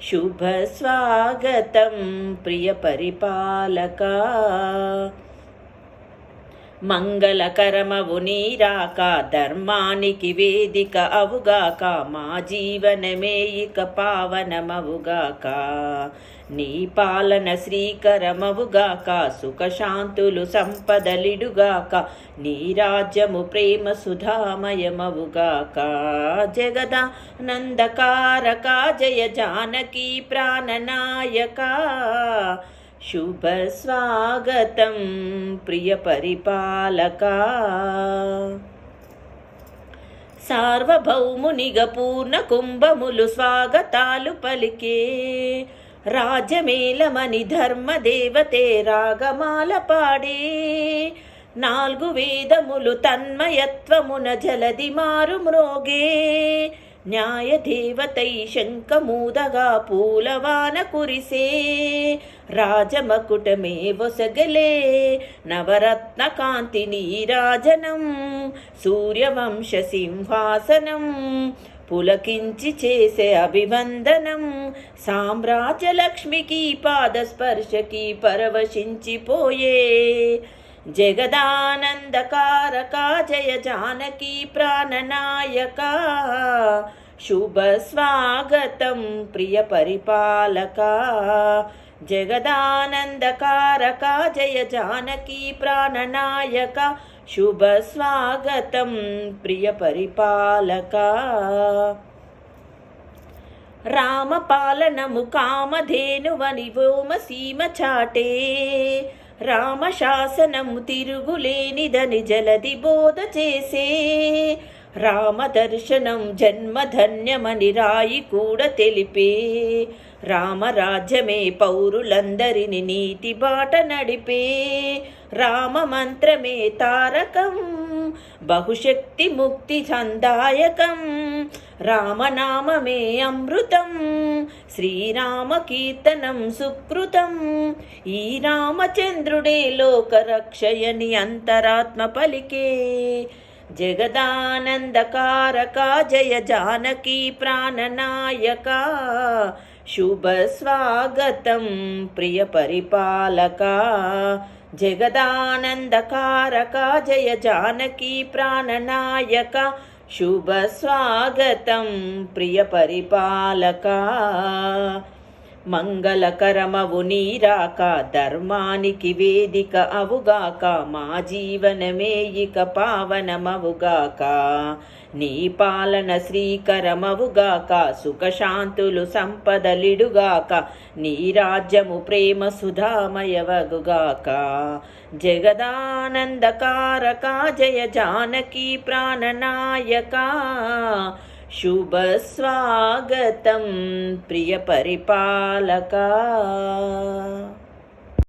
శుభ స్వాగతం ప్రియ పరిపాలక మంగళకరమవు నీరాక ధర్మానికి వేదిక అవుగాక మా జీవనమేయిక పావనమవుగాక. నీ పాలన శ్రీకరమవుగాక సుఖశాంతులు సంపదలిడుగాక నీ రాజ్యము ప్రేమ సుధామయమవుగాక. జగదానందకారక జయ జానకీ ప్రాణనాయక. శుభస్వాగతం ప్రియ పరిపాలక. సార్వభౌమునిగ పూర్ణ కుంభములు స్వాగతాలు పలికే రాజమేలమని ధర్మదేవతే రాగమాల పాడే నాలుగు వేదములు తన్మయత్వమున జలది మారు మ్రోగే న్యాయదేవతై శంఖమూదగా పూలవాన కురిసే రాజమకుటమే వొసగలే నవరత్న కాంతి నీరాజనం సూర్యవంశ సింహాసనం పులకించి చేసే అభివందనం సామ్రాజ్యలక్ష్మికి పాదస్పర్శకి పరవశించిపోయే జగదానందకారక జయ జానకి ప్రాణనాయక శుభ స్వాగతం ప్రియ పరిపాలక. జగదానందకారక జయ జానకీ ప్రాణనాయక. శుభ స్వాగతం ప్రియ పరిపాలక. రామపాలనము కామధేనువని వ్యోమ సీమ చాటే. రామశాసనము తిరుగులేనిదని జలది బోధ చేసే. రామదర్శనం జన్మధన్యమని రాయి కూడా తెలిపే రామరాజ్యమే పౌరులందరిని నీతి బాట నడిపే రామ మంత్రమే తారకం బహుశక్తి ముక్తి సందాయకం రామనామమే అమృతం శ్రీరామ కీర్తనం సుకృతం. ఈ రామచంద్రుడే లోకరక్షయని అంతరాత్మ పలికే జగదానందకారక జయ జానకీ ప్రాణనాయక శుభ స్వాగతం ప్రియ పరిపాలక. జగదానందకారక జయ జానకీ ప్రాణనాయక శుభ స్వాగతం ప్రియ పరిపాలక. మంగళకరమవు నీరాక ధర్మానికి వేదిక అవుగాక మా జీవనమే ఇక పావనమవుగాక. నీ పాలన శ్రీకరమవుగాక సుఖశాంతులు సంపదలిడుగాక నీ రాజ్యము ప్రేమ సుధామయవగుగాక. జగదానందకారక జయ జానకీ ప్రాణనాయక. శుభస్వాగతం ప్రియపరిపాలక